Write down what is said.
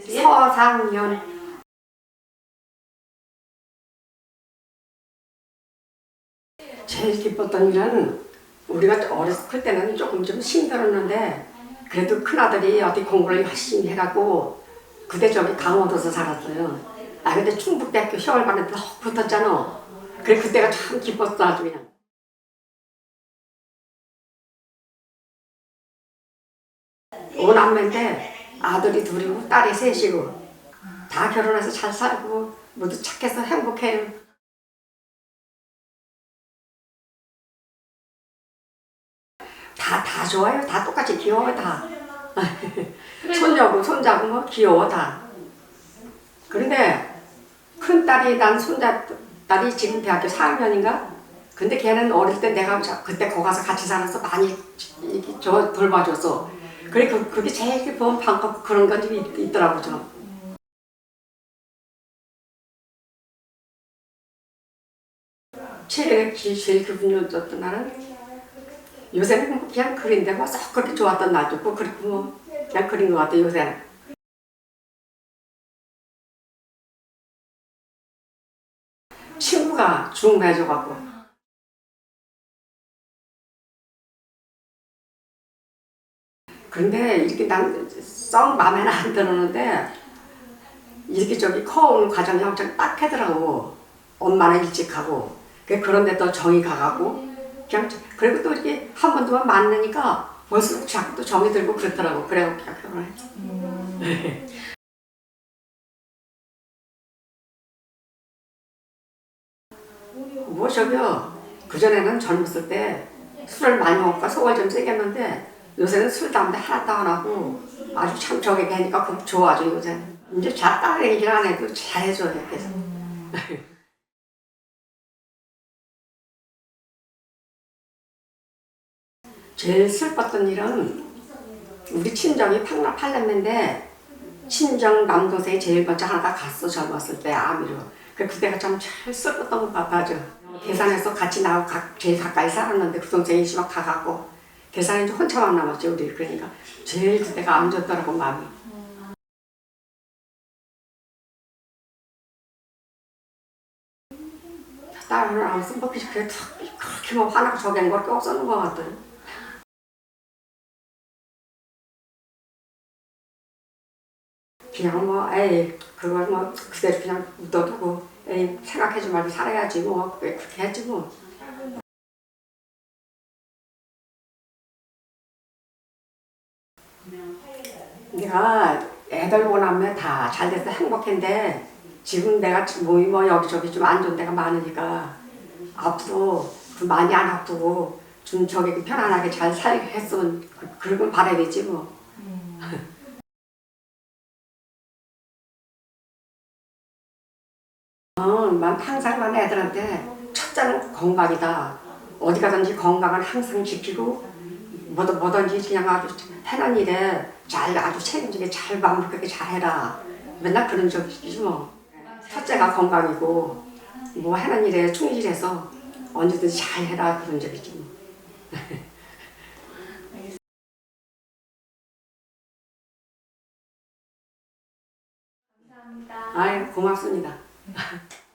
서상년 제일 기뻤던 일은 우리가 어렸을 때는 조금 좀 힘들었는데 그래도 큰아들이 어디 공부를 열심히 해갖고 그때 저기 강원도서 살았어요. 나 근데 충북대학교 시월반에 딱 붙었잖아. 그래 그때가 참 기뻤어 아주 그냥. 오남매인데 아들이 둘이고 딸이 셋이고 다 결혼해서 잘 살고 모두 착해서 행복해요. 다, 다 좋아요. 다 똑같이 귀여워, 다. 손녀고, 손자고, 뭐, 귀여워, 다. 그런데, 큰 딸이, 난 손자, 딸이 지금 대학교 4학년인가? 근데 걔는 어릴 때 내가 저- 그때 거 가서 같이 살아서 많이 저 돌봐줬어. 그래, 그, 그게 제일 기쁜 반갑고 그런 건좀 있더라고, 저. 제일, 기분이 좋았던 날은 요새는 뭐 그냥 그린데 뭐썩 그렇게 좋았던 날도 없고 그리고 뭐 그냥 그린 것 같아 요새는 친구가 중매줘갖고 근데 이렇게 난썩 마음에는 안 들었는데 이렇게 저기 커오는 과정이 엄청 딱하더라고. 엄마는 일찍 하고. 그 그런데 또 정이 가가고 그냥 저- 그리고 또 이렇게 한번 두번 만나니까 벌써 자꾸 또 정이 들고 그렇더라고. 그래갖고 그냥 결혼했지. 뭐 저기요. 그전에는 젊었을 때 술을 많이 먹고 속을 좀 새겼는데 요새는 술 담배 하나도 안 하고 아주 참 저기 하니까 그 좋아져 요새. 이제 자딸 얘기를 안 해도 잘해줘요 그래서. 제일 슬펐던 일은 우리 친정이 pak라 팔남매인데 친정 남동생이 제일 먼저 하나가 갔어 젊었을 때 아미로. 그 그때가 참 제일 슬펐던 것 같아죠 계산해서 같이 나하고 가, 제일 가까이 살았는데 그 동생이 시방 가갖고 계산에 이제 혼자만 남았지 우리. 그러니까 제일 그때가 안 좋더라고 마음이. 딸을 안 쓰면 뭐 그렇게 뭐 화나고 저기 한 걸게 없었는 것 같더니 그냥 뭐 에이 그걸 뭐 그대로 그냥 묻어두고 에이 생각하지 말고 살아야지 뭐왜 그렇게 했지 뭐 내가 애들 보나면 다 잘 돼서 행복한데 지금 내가 몸이 뭐 여기저기 좀 안 좋은 데가 많으니까 앞으로 그 많이 안 아프고 좀 저기 편안하게 잘 살게 했으면 그- 그러건 바라야겠지 뭐. 어, 난 항상 난 애들한테 첫째는 건강이다. 어디 가든지 건강을 항상 지키고 뭐든 뭐든지 그냥 아주 해는 일에 잘 아주 책임지게 잘 마무리하게 잘 해라. 맨날 그런 적이지 뭐. 첫째가 건강이고 뭐 하는 일에 충실해서 언제든지 잘 해라 그런 적이지 뭐. 아이 고맙습니다.